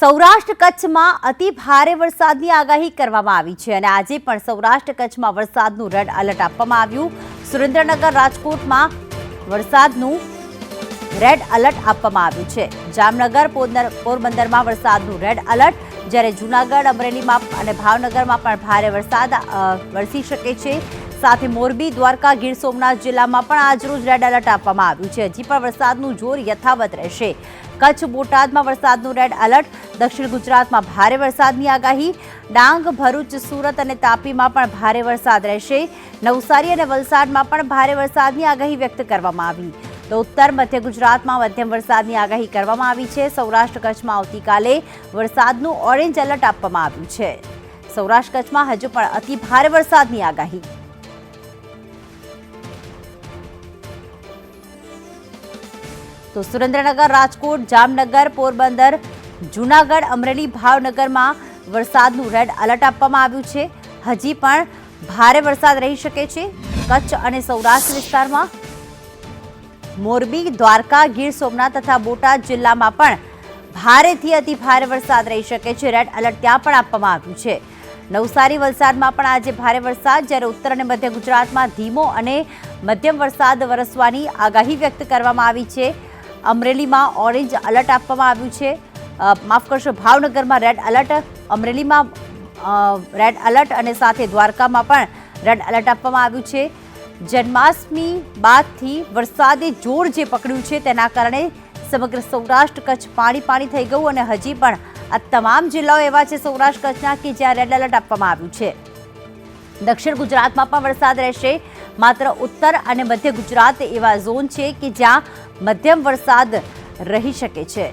સૌરાષ્ટ્ર કચ્છમાં અતિ ભારે વરસાદની આગાહી કરવામાં આવી છે અને આજે પણ સૌરાષ્ટ્ર કચ્છમાં વરસાદનું રેડ એલર્ટ આપવામાં આવ્યું. સુરેન્દ્રનગર રાજકોટમાં વરસાદનું રેડ એલર્ટ આપવામાં આવ્યું છે. જામનગર, પોરબંદર- પોરબંદરમાં વરસાદનું રેડ એલર્ટ. જ્યારે જૂનાગઢ, અમરેલીમાં અને ભાવનગરમાં પણ ભારે વરસાદ વરસી શકે છે. સાથે મોરબી, દ્વારકા, ગીર સોમનાથ જિલ્લામાં પણ આજરોજ રેડ એલર્ટ આપવામાં આવ્યું છે. હજી પણ વરસાદનું જોર યથાવત રહેશે. કચ્છ, બોટાદમાં વરસાદનું રેડ એલર્ટ. દક્ષિણ ગુજરાતમાં ભારે વરસાદની આગાહી. ડાંગ, ભરૂચ, સુરત અને તાપીમાં પણ ભારે વરસાદ રહેશે. નવસારી અને વલસાડમાં પણ ભારે વરસાદની આગાહી વ્યક્ત કરવામાં આવી. તો ઉત્તર, મધ્ય ગુજરાતમાં મધ્યમ વરસાદની આગાહી કરવામાં આવી છે. સૌરાષ્ટ્ર કચ્છમાં આવતીકાલે વરસાદનું ઓરેન્જ એલર્ટ આપવામાં આવ્યું છે. સૌરાષ્ટ્ર કચ્છમાં હજુ પણ અતિ ભારે વરસાદની આગાહી. તો સુરેન્દ્રનગર, રાજકોટ, જામનગર, પોરબંદર, જૂનાગઢ, અમરેલી, ભાવનગરમાં વરસાદનું રેડ એલર્ટ આપવામાં આવ્યું છે. હજી પણ ભારે વરસાદ રહી શકે છે. કચ્છ અને સૌરાષ્ટ્ર વિસ્તારમાં મોરબી, દ્વારકા, ગીર સોમનાથ તથા બોટાદ જિલ્લામાં પણ ભારેથી અતિ ભારે વરસાદ રહી શકે છે. રેડ એલર્ટ ત્યાં પણ આપવામાં આવ્યું છે. નવસારી વલસાડમાં પણ આજે ભારે વરસાદ, જ્યારે ઉત્તર અને મધ્ય ગુજરાતમાં ધીમો અને મધ્યમ વરસાદ વરસવાની આગાહી વ્યક્ત કરવામાં આવી છે. અમરેલીમાં ઓરેન્જ એલર્ટ આપવામાં આવ્યું છે. માફ કરશો, ભાવનગરમાં રેડ એલર્ટ, અમરેલીમાં રેડ એલર્ટ અને સાથે દ્વારકામાં પણ રેડ એલર્ટ આપવામાં આવ્યું છે. જન્માષ્ટમી બાદથી વરસાદે જોર જે પકડ્યું છે તેના કારણે સમગ્ર સૌરાષ્ટ્ર કચ્છ પાણી પાણી થઈ ગયું અને હજી પણ આ તમામ જિલ્લાઓ એવા છે સૌરાષ્ટ્ર કચ્છના કે જ્યાં રેડ એલર્ટ આપવામાં આવ્યું છે. દક્ષિણ ગુજરાતમાં પણ વરસાદ રહેશે. માત્ર ઉત્તર અને મધ્ય ગુજરાત એવા ઝોન છે કે જ્યાં મધ્યમ વરસાદ રહી શકે છે.